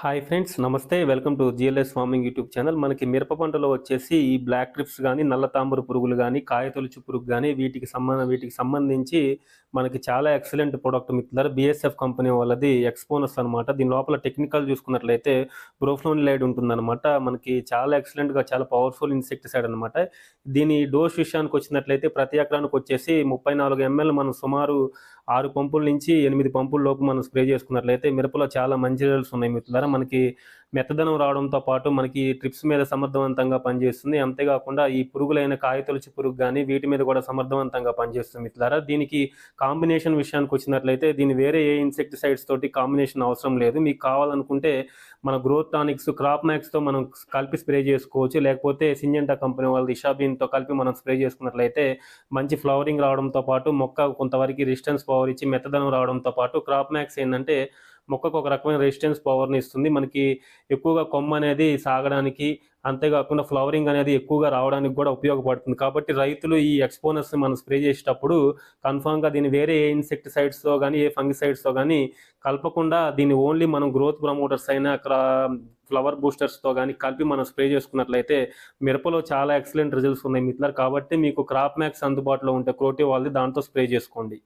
Hi friends నమస్తే. Welcome to GLS farming YouTube channel మనకి మిరప పంటలో వచ్చేసి ఈ బ్లాక్ ట్రిప్స్ కానీ నల్ల తాంబూరు పురుగులు కానీ కాయతొలుచు పురుగు కానీ వీటికి సంబంధ వీటికి సంబంధించి మనకి చాలా ఎక్సలెంట్ ప్రొడక్ట్ మిత్రులారు బిఎస్ఎఫ్ కంపెనీ వాళ్ళది ఎక్స్పోనస్ అనమాట దీని లోపల టెక్నికల్ చూసుకున్నట్లయితే బ్రోఫ్లోన్ లైడ్ ఉంటుందన్నమాట. మనకి చాలా ఎక్సలెంట్గా చాలా పవర్ఫుల్ ఇన్సెక్టిసైడ్ అనమాట దీని డోస్ విషయానికి వచ్చినట్లయితే ప్రతి ఎకరానికి వచ్చేసి ముప్పై నాలుగు ఎంఎల్ మనం సుమారు ఆరు పంపుల నుంచి ఎనిమిది పంపుల లోపు మనం స్ప్రే చేసుకున్నట్లయితే మిరపలో చాలా మంచి రిజల్ట్స్ ఉన్నాయి మిత్రులారా. మనకి మెత్తదనం రావడంతో పాటు మనకి ట్రిప్స్ మీద సమర్థవంతంగా పనిచేస్తుంది. అంతేకాకుండా ఈ పురుగులైన కాయతొలచి పురుగు కానీ వీటి మీద కూడా సమర్థవంతంగా పనిచేస్తుంది మిత్రులారా. దీనికి కాంబినేషన్ విషయానికి వచ్చినట్లయితే దీని వేరే ఏ ఇన్సెక్టిసైడ్స్ తోటి కాంబినేషన్ అవసరం లేదు. మీకు కావాలనుకుంటే మన గ్రోత్ టానిక్స్ క్రాప్ మ్యాక్స్తో మనం కలిపి స్ప్రే చేసుకోవచ్చు. లేకపోతే సింజెంటా కంపెనీ వాళ్ళ ఇషాబీన్తో కలిపి మనం స్ప్రే చేసుకున్నట్లయితే మంచి ఫ్లవరింగ్ రావడంతో పాటు మొక్క కొంతవరకు రెసిస్టెన్స్ పవర్ ఇచ్చి మెత్తదనం రావడంతో పాటు క్రాప్ మ్యాక్స్ ఏంటంటే మొక్కకు ఒక రకమైన రెసిస్టెన్స్ పవర్ని ఇస్తుంది. మనకి ఎక్కువగా కొమ్మ అనేది సాగడానికి అంతేకాకుండా ఫ్లవరింగ్ అనేది ఎక్కువగా రావడానికి కూడా ఉపయోగపడుతుంది. కాబట్టి రైతులు ఈ ఎక్స్పోనర్స్ని మనం స్ప్రే చేసేటప్పుడు కన్ఫామ్గా దీన్ని వేరే ఏ ఇన్సెక్టిసైడ్స్తో కానీ ఏ ఫంగిసైడ్స్తో కానీ కలపకుండా దీన్ని ఓన్లీ మనం గ్రోత్ ప్రమోటర్స్ అయినా ఫ్లవర్ బూస్టర్స్తో కానీ కలిపి మనం స్ప్రే చేసుకున్నట్లయితే మిరపలో చాలా ఎక్సలెంట్ రిజల్ట్స్ ఉన్నాయి మిత్లర్ కాబట్టి మీకు క్రాప్ మ్యాక్స్ అందుబాటులో ఉంటే క్రోటీ వాళ్ళది దాంతో స్ప్రే చేసుకోండి.